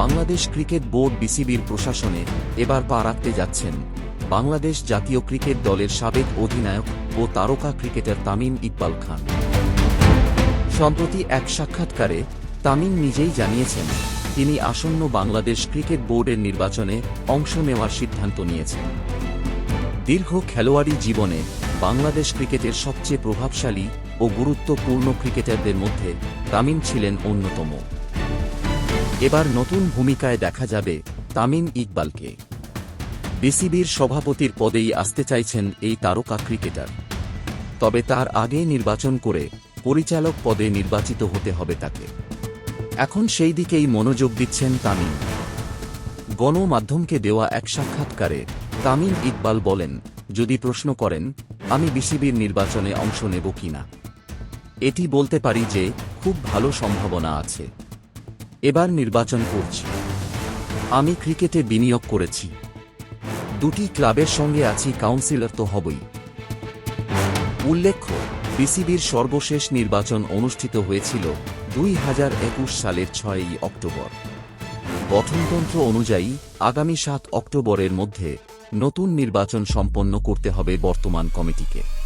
Bangladesh cricket board বিসিবির প্রশাসনে এবার পা রাখতে যাচ্ছেন। বাংলাদেশ জাতীয় ক্রিকেট দলের সাবেক অধিনায়ক ও তারকা ক্রিকেটার তামিম ইকবাল খান। সম্প্রতি এক সাক্ষাৎকারে তামিম নিজেই জানিয়েছেন, তিনি আসন্ন বাংলাদেশ ক্রিকেট বোর্ডের নির্বাচনে অংশ নেওয়ার সিদ্ধান্ত নিয়েছেন। দীর্ঘ খেলোয়াড়ি জীবনে বাংলাদেশ ক্রিকেটের সবচেয়ে প্রভাবশালী ও গুরুত্বপূর্ণ ক্রিকেটারদের মধ্যে তামিম ছিলেন অন্যতম। এবার নতুন ভূমিকায় দেখা যাবে তামিম ইকবালকে। বিসিবির সভাপতির পদেই আসতে চাইছেন এই তারকা ক্রিকেটার। তবে তার আগে নির্বাচন করে পরিচালক পদে নির্বাচিত হতে হবে তাকে। এখন সেই দিকেই মনোযোগ দিচ্ছেন তামিম। গণমাধ্যমকে দেওয়া এক সাক্ষাৎকারে তামিম ইকবাল বলেন, যদি প্রশ্ন করেন, আমি বিসিবির নির্বাচনে অংশ নেব কিনা? এটি বলতে পারি যে, খুব ভালো সম্ভাবনা আছে। এবার নির্বাচন করছি। আমি ক্রিকেটে বিনিয়োগ করেছি। দুটি ক্লাবের সঙ্গে আছি, কাউন্সিলর তো হবই। উল্লেখ্য, বিসিবির সর্বশেষ নির্বাচন অনুষ্ঠিত হয়েছিল দুই হাজার একুশ সালের ছয়ই অক্টোবর। গঠনতন্ত্র অনুযায়ী, আগামী সাত অক্টোবরের মধ্যে নতুন নির্বাচন সম্পন্ন করতে হবে বর্তমান কমিটিকে।